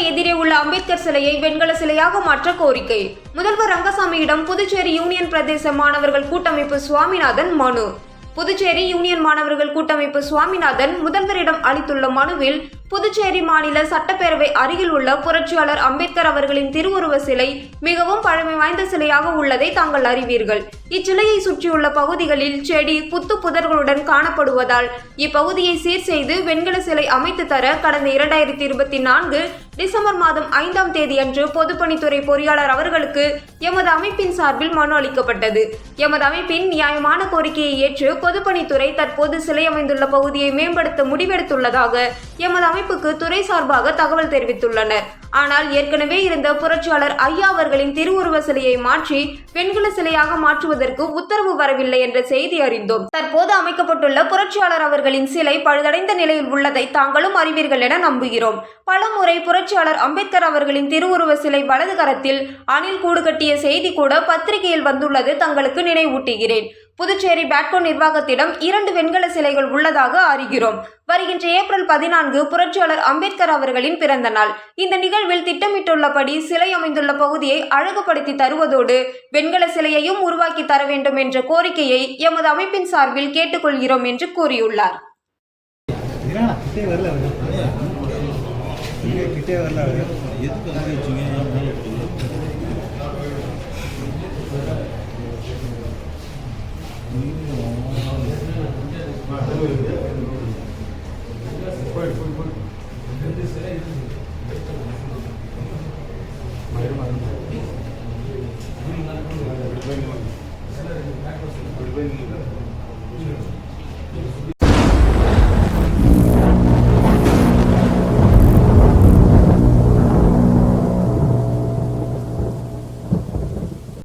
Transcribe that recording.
சட்டசபை எதிரே உள்ள அம்பேத்கர் சிலையை வெண்கல சிலையாக மாற்ற கோரிக்கை. முதல்வர் ரங்கசாமியிடம் புதுச்சேரி யூனியன் பிரதேச மாணவர்கள் கூட்டமைப்பு சுவாமிநாதன் மனு. புதுச்சேரி யூனியன் மாணவர்கள் கூட்டமைப்பு சுவாமிநாதன் முதல்வரிடம் அளித்துள்ள மனுவில் புதுச்சேரி மாநில சட்டப்பேரவை அருகில் உள்ள புரட்சியாளர் அம்பேத்கர் அவர்களின் திருவுருவ சிலை மிகவும் பழமை வாய்ந்த சிலையாக உள்ளதை தாங்கள் அறிவீர்கள். இச்சிலையை சுற்றியுள்ள பகுதிகளில் செடி புத்து புதர்களுடன் காணப்படுவதால் இப்பகுதியை சீர் செய்து வெண்கல சிலை அமைத்து தர கடந்த இரண்டாயிரத்தி இருபத்தி நான்கு டிசம்பர் மாதம் ஐந்தாம் தேதியன்று பொதுப்பணித்துறை பொறியாளர் அவர்களுக்கு எமது அமைப்பின் சார்பில் மனு அளிக்கப்பட்டது. எமது அமைப்பின் நியாயமான கோரிக்கையை ஏற்று பொதுப்பணித்துறை தற்போது சிலை அமைந்துள்ள பகுதியை மேம்படுத்த முடிவெடுத்துள்ளதாக எமது அமைப்புக்கு துறை சார்பாக தகவல் தெரிவித்துள்ளனர். ஆனால் ஏற்கனவே இருந்த புரட்சியாளர் ஐயா அவர்களின் திருவுருவ சிலையை மாற்றி வெண்கல சிலையாக மாற்றுவதற்கு உத்தரவு வரவில்லை என்ற செய்தி அறிந்தோம். தற்போது அமைக்கப்பட்டுள்ள புரட்சியாளர் அவர்களின் சிலை பழுதடைந்த நிலையில் உள்ளதை தாங்களும் அறிவீர்கள் என நம்புகிறோம். பலமுறை புரட்சியாளர் அம்பேத்கர் அவர்களின் திருவுருவ சிலை வலது கரத்தில் அணில் கூடு கட்டிய செய்தி கூட பத்திரிகையில் வந்துள்ளது தங்களுக்கு நினைவூட்டுகிறேன். புதுச்சேரி பேட்கோ நிர்வாகத்திடம் இரண்டு வெண்கல சிலைகள் உள்ளதாக அறிகிறோம். வருகின்ற ஏப்ரல் பதினான்கு புரட்சியாளர் அம்பேத்கர் அவர்களின் பிறந்த நாள். இந்த நிகழ்வில் திட்டமிட்டுள்ளபடி சிலை அமைந்துள்ள பகுதியை அழகுபடுத்தி தருவதோடு வெண்கல சிலையையும் உருவாக்கி தர வேண்டும் என்ற கோரிக்கையை எமது அமைப்பின் சார்பில் கேட்டுக்கொள்கிறோம் என்று கூறியுள்ளார். கிட்டே வரல எதுக்கு Thank you.